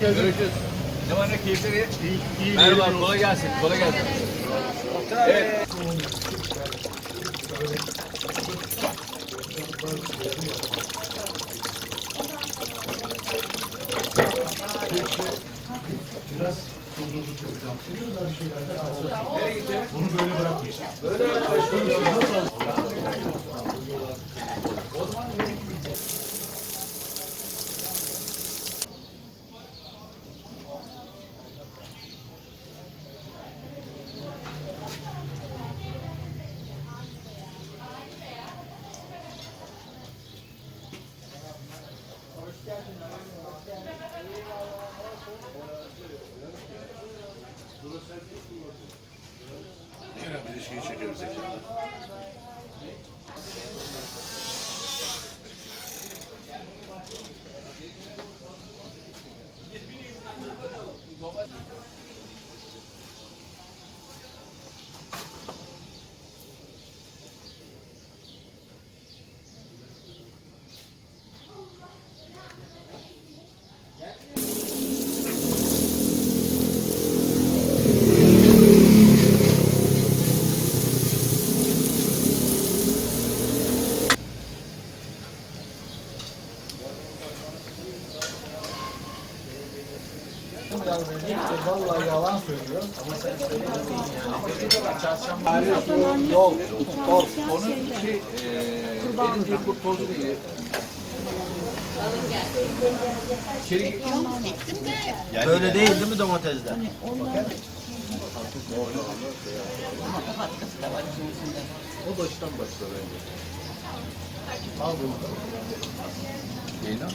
Görüşürüz. Ne var ne keyifleri? İyi, iyi Merhaba, yayınlar kolay gelsin, kolay gelsin. Evet. Biraz. Bunu böyle bırakmayacağım. Herhalde şeyi çekiyoruz ekranda. Vallahi yalan söylüyor ama sen. Ama şu kadar çarşamba yol, yol, Onun şey, eee, benim değil bu tozu değil. İçeri Böyle değil değil mi domatesler? O baştan başla bence. Al bunu. Yayın al.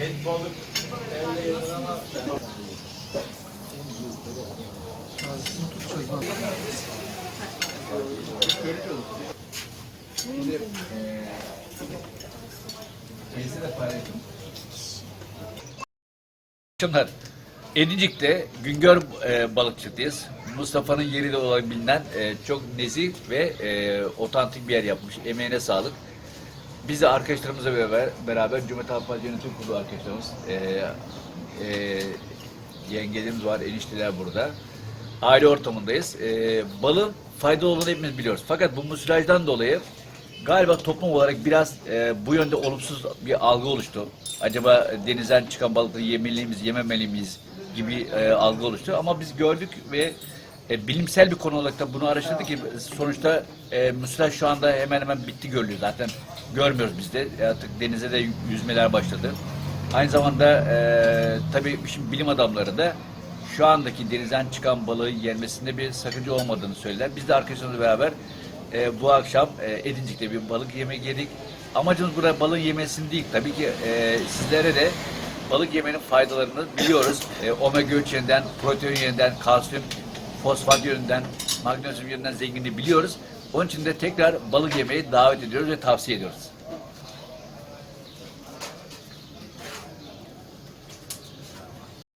Et balık. Şimdi eee Neyse de paylaşım. Akşamlar. Edincik'te Güngör e, balıkçıdayız. Mustafa'nın yeriyle olan bilinen e, çok nezih ve e, otantik bir yer yapmış. Emeğine sağlık. Biz de arkadaşlarımızla beraber, beraber Cumhuriyet Halk Partisi Yönetim Kurulu arkadaşlarımız, e, e, yengelerimiz var, enişteler burada. Aile ortamındayız. E, balın faydalı olduğunu hepimiz biliyoruz. Fakat bu musilajdan dolayı galiba toplum olarak biraz e, bu yönde olumsuz bir algı oluştu. Acaba denizden çıkan balıkları yemeli miyiz, yememeli miyiz gibi e, algı oluştu. Ama biz gördük ve e, bilimsel bir konu olarak da bunu araştırdık ki sonuçta e, musilaj şu anda hemen hemen bitti görülüyor zaten. Görmüyoruz biz de. E, Artık denize de yüzmeler başladı. Aynı zamanda e, tabii şimdi bilim adamları da şu andaki denizden çıkan balığı yenmesinde bir sakınca olmadığını söylediler. Biz de arkadaşlarımızla beraber e, bu akşam e, Edincik'te bir balık yemek yedik. Amacımız burada balığın yemesini değil. Tabii ki e, sizlere de balık yemenin faydalarını biliyoruz. E, omega 3 yönünden, protein yönünden, kalsiyum, fosfat yönünden, magnezyum yönünden zenginliği biliyoruz. Onun için de tekrar balık yemeyi davet ediyoruz ve tavsiye ediyoruz.